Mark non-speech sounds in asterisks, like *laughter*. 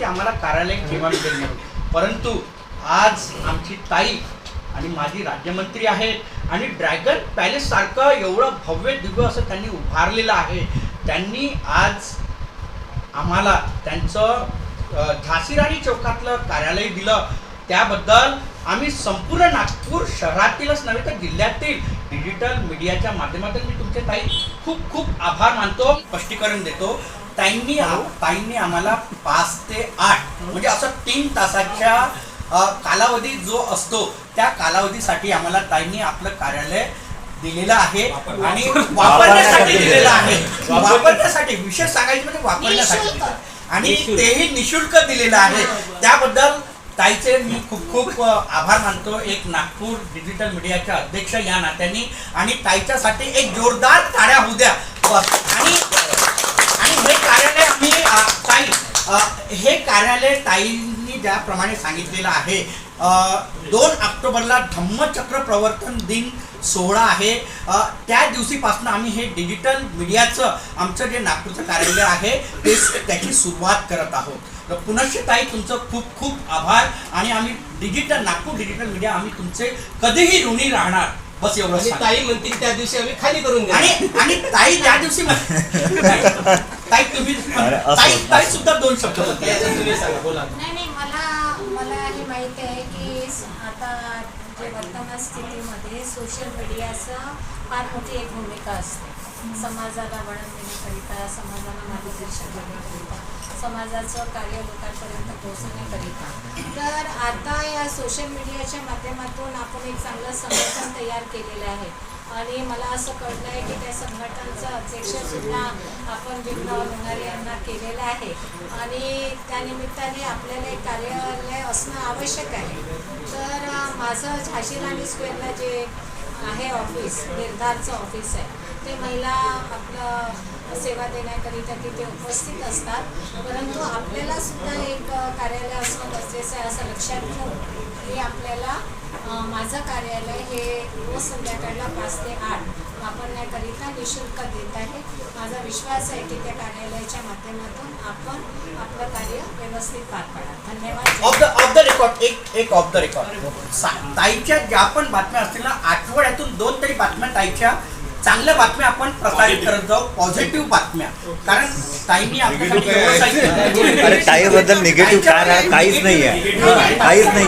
की आम्हाला कार्यालय केव्हा मिळेल. म्हणून परंतु आज आमची ताई आणि माझी राज्यमंत्री आहेत आणि ड्रॅगन पॅलेस सारखं एवढं भव्य दिव्य असं त्यांनी उभारलेलं आहे. त्यांनी आज आम्हाला त्यांचं झासीराणी झाशी राणी चौकातलं कार्यालय दिलं. त्याबद्दल आम्ही संपूर्ण नागपूर शहरातीलच नव्हे तर जिल्ह्यातील डिजिटल मीडियाच्या माध्यमातून मी तुमचे ताई खूप खूप आभार मानतो स्पष्टीकरण देतो. ताईंनी ताईंनी आम्हाला पाच ते आठ म्हणजे असं तीन तासाच्या कालावधी जो असतो त्या कालावधीसाठी आम्हाला ताईंनी आपलं कार्यालय दिलेलं आहे आणि वापरण्यासाठी दिलेलं आहे. वापरण्यासाठी विशेष सांगायचं म्हणजे वापरण्यासाठी. आणि तेही निशुल्क दिलेलं आहे. त्याबद्दल ताईचे मी खूप खूप आभार मानतो. एक नागपूर डिजिटल मीडियाच्या अध्यक्ष या नात्याने. आणि ताईच्यासाठी एक जोरदार टाळ्या होऊ द्या. आणि हे कार्यालय ताईंनी ज्याप्रमाणे सांगितलेलं आहे दोन ऑक्टोबरला धम्मचक्र प्रवर्तन दिन सोहळा आहे. त्या दिवशीपासून आम्ही हे डिजिटल मीडियाचं आमचं जे नागपूरचं कार्यालय आहे ते त्याची सुरुवात करत आहोत. तर पुनश्च ताई तुमचं खूप खूप आभार आणि आम्ही डिजिटल नागपूर डिजिटल मीडिया आम्ही तुमचे कधीही ऋणी राहणार बस एवढं. ताई म्हणतील त्या दिवशी आम्ही खाली करून आणि आणि ताई ज्या दिवशी *laughs* ताई तुम्ही ताई ताई सुद्धा दोन शब्द बोलते. याचं तुम्ही सांगा बोला. नाही नाही मला मला हे माहिती आहे की आता जे वर्तमान स्थितीमध्ये सोशल मीडियाचं फार मोठी एक भूमिका असते. समाजाला वळण देण्याकरिता समाजाला मार्गदर्शन करण्याकरिता समाजाचं कार्य लोकांपर्यंत पोहोचवण्याकरिता. तर आता या सोशल मीडियाच्या माध्यमातून आपण एक चांगलं संघटन तयार केलेलं आहे. आणि मला असं कळलं आहे की त्या संघटनाचं अध्यक्षसुद्धा आपण भीमराव लोणारे यांना केलेलं आहे. आणि त्यानिमित्ताने आपल्याला एक कार्यालय असणं आवश्यक आहे. तर माझं झाशी राणी स्क्वेअरला जे आहे ऑफिस निर्धारचं ऑफिस आहे ते महिला आपलं सेवा देण्याकरिता तिथे उपस्थित असतात. परंतु आपल्याला सुद्धा एक कार्यालय असणं गरजेचं आहे असं लक्षात घेऊन हे आपल्याला माझं कार्यालय हे रोज संध्याकाळला पाच ते आठ. वापरण्याकरिता निशुल्क देत आहे. माझा विश्वास आहे की त्या कार्यालयाच्या माध्यमातून आपण आपलं कार्य व्यवस्थित पार पाडा धन्यवाद. Off the off the record एक एक ऑफ द रेकॉर्ड ताईच्या ज्या पण बातम्या असतील ना आठवड्यातून दोन तरी बातम्या ताईच्या चांगल्या बातम्या आपण प्रसारित करत जाऊ. पॉझिटिव्ह बातम्या. कारण ताईंनी आपल्यासाठी एवढं सांगितलं. अरे ताईबद्दल निगेटिव्ह काय राहा- काहीच नाही आहे काहीच नाही.